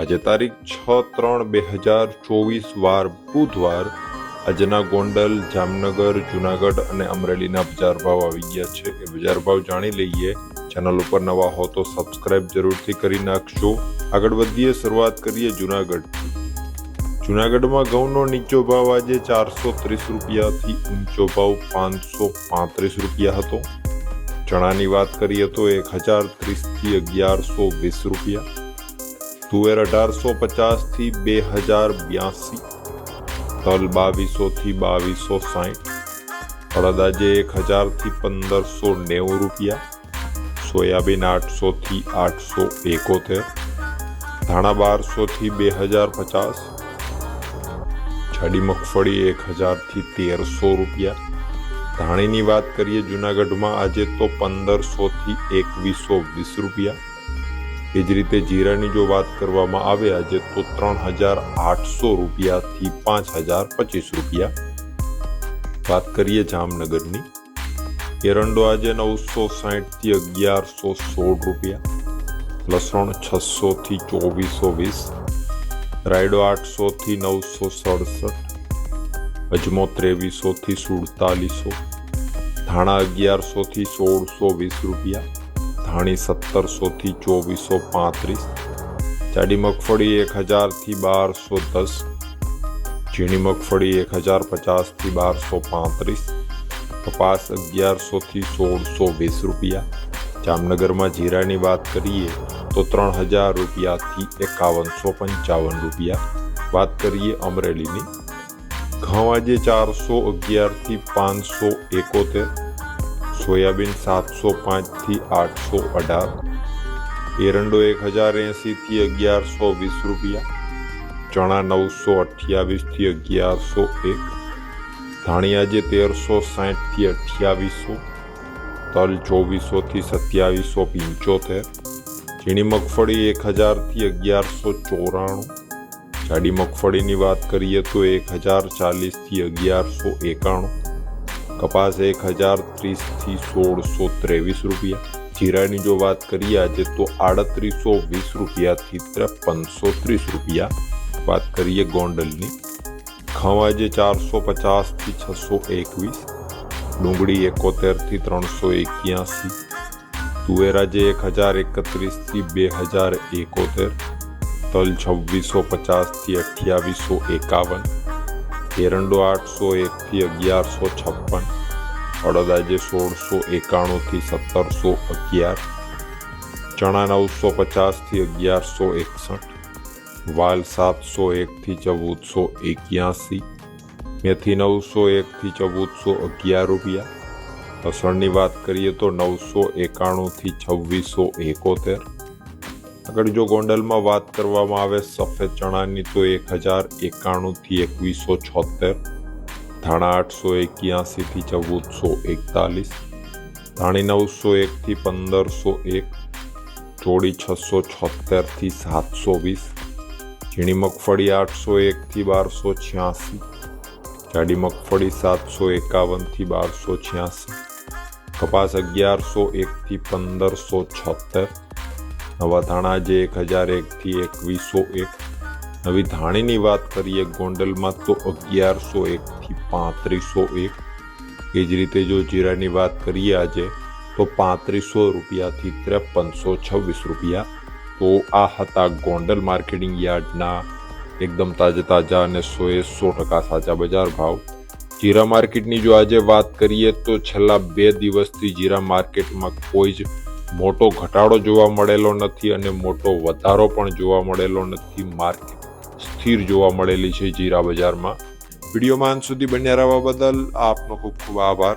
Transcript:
આજે તારીખ છ ત્રણ બે હજાર ચોવીસ વાર બુધવાર આજના ગોંડલ, જામનગર, જુનાગઢ અને અમરેલીના બજાર ભાવ આવી ગયા છે. એ બજાર ભાવ જાણી લઈએ. ચેનલ ઉપર નવા હો તો સબસ્ક્રાઇબ જરૂરથી કરી નાખશો. આગળ વધીએ, શરૂઆત કરીએ જુનાગઢથી જુનાગઢમાં ઘઉંનો નીચો ભાવ આજે ચારસો ત્રીસ રૂપિયાથી ઊંચો ભાવ પાંચસો પાંત્રીસ રૂપિયા હતો. ચણાની વાત કરીએ તો એક હજાર ત્રીસથી અગિયારસો વીસ રૂપિયા. તુવેર અઢારસો પચાસથી બે હજાર બ્યાસી, તલ બાવીસોથી બાવીસો સાઠ અડદાજે એક હજારથી પંદરસો નેવું રૂપિયા, સોયાબીન આઠસોથી આઠસો એકોતેર, ધાણા બારસોથી બે હજાર પચાસ જાડી મગફળી એક હજારથી તેરસો રૂપિયા. ધાણીની વાત કરીએ જુનાગઢમાં આજે તો પંદરસોથી એકવીસો વીસ રૂપિયા. એ જ રીતે જીરાની જો વાત કરવામાં આવે આજે, તો ત્રણ હજાર આઠસો રૂપિયાથી પાંચ હજાર પચીસ રૂપિયા. વાત કરીએ જામનગરની. એરંડો આજે નવસો સાહીઠથી અગિયારસો સોળ રૂપિયા. લસણ છસોથી ચોવીસો વીસ. રાયડો આઠસોથી નવસો સડસઠ. અજમો ત્રેવીસોથી સુડતાલીસો. ધાણા અગિયારસોથી સોળસો વીસ રૂપિયા. ધાણી સત્તરસોથી ચોવીસો પાંત્રીસ, જાડી મગફળી એક હજારથી બારસો દસ, ઝીણી મગફળી એક હજાર પચાસથી બારસો પાંત્રીસ, કપાસ અગિયારસોથી સોળસો વીસ રૂપિયા. જામનગરમાં જીરાની વાત કરીએ તો ત્રણ હજાર રૂપિયાથી એકાવનસો પંચાવન રૂપિયા. વાત કરીએ અમરેલીની. ઘઉં આજે ચારસો અગિયારથી પાંચસો એકોતેર સોયાબીન સાતસો પાંચથી આઠસો અઢાર. એરંડો એક હજાર એંસીથી અગિયારસો વીસ રૂપિયા. ચણા નવસો અઠ્યાવીસથી અગિયારસો એક. ધાણિયા જે તેરસો સાઠથી અઠ્યાવીસો. તલ ચોવીસોથી સત્યાવીસો પંચોતેર. ઝીણી મગફળી એક હજારથી અગિયારસો ચોરાણું. જાડી મગફળીની વાત કરીએ તો એક હજાર ચાલીસથી અગિયારસો એકાણું. કપાસ એક હજાર ત્રીસથી સોળસો ત્રેવીસ રૂપિયા. જીરાની જો વાત કરીએ આજે તો આડત્રીસો વીસ રૂપિયાથી ત્રેપનસો ત્રીસ રૂપિયા. વાત કરીએ ગોંડલની. ઘઉં આજે ચારસો પચાસથી છસો એકવીસ. ડુંગળી એકોતેરથી ત્રણસો એક્યાસી. તુવેર આજે એક હજાર એકત્રીસથી બે હજાર એકોતેર. તલ છવ્વીસો પચાસથી અઠ્યાવીસો એકાવન. એરંડો આઠસો એકથી અગિયારસો છપ્પન અડદ આજે સોળસો એકાણુંથી સત્તરસો અગિયાર, ચણા નવસો પચાસથી અગિયારસો એકસઠ, વાલ સાતસો એકથી ચૌદસો એક્યાસી, મેથી નવસો એકથી ચૌદસો અગિયાર રૂપિયા. લસણની વાત કરીએ તો નવસો એકાણુંથી છવ્વીસો એકોતેર આગળ જો ગોંડલમાં વાત કરવામાં આવે સફેદ ચણાની, તો એક હજાર એકાણુંથી એકવીસો છોતેર, ધાણા આઠસો એક્યાસીથી ચૌદસો એકતાલીસ, ધાણી નવસો એકથી પંદરસો એક ચોડી છસો છોતેરથી સાતસો વીસ, ઝીણી મગફળી આઠસો એકથી બારસો છ્યાસી, જાડી મગફળી સાતસો એકાવનથી બારસો છ્યાસી, કપાસ અગિયારસો એકથી પંદરસો છોતેર નવા ધાણા જે એક હજાર એકથી એકવીસો એક. નવી ધાણીની વાત કરીએ ગોંડલમાં તો અગિયારસો એકથી પાંત્રીસો એક. એ જ રીતે જો જીરાની વાત કરીએ આજે, તો પાંત્રીસો રૂપિયાથી ત્રેપનસો છવ્વીસ રૂપિયા. તો આ હતા ગોંડલ માર્કેટિંગ યાર્ડના એકદમ તાજા તાજા અને સોએ સો ટકા સાચા બજાર ભાવ. જીરા માર્કેટની જો આજે વાત કરીએ તો છેલ્લા બે દિવસથી જીરા માર્કેટમાં કોઈ જ મોટો ઘટાડો જોવા મળેલો નથી અને મોટો વધારો પણ જોવા મળેલો નથી. માર્કેટ સ્થિર જોવા મળેલી છે જીરા બજારમાં વિડીયોમાં અંત સુધી બન્યા રહેવા બદલ આપનો ખૂબ ખૂબ આભાર.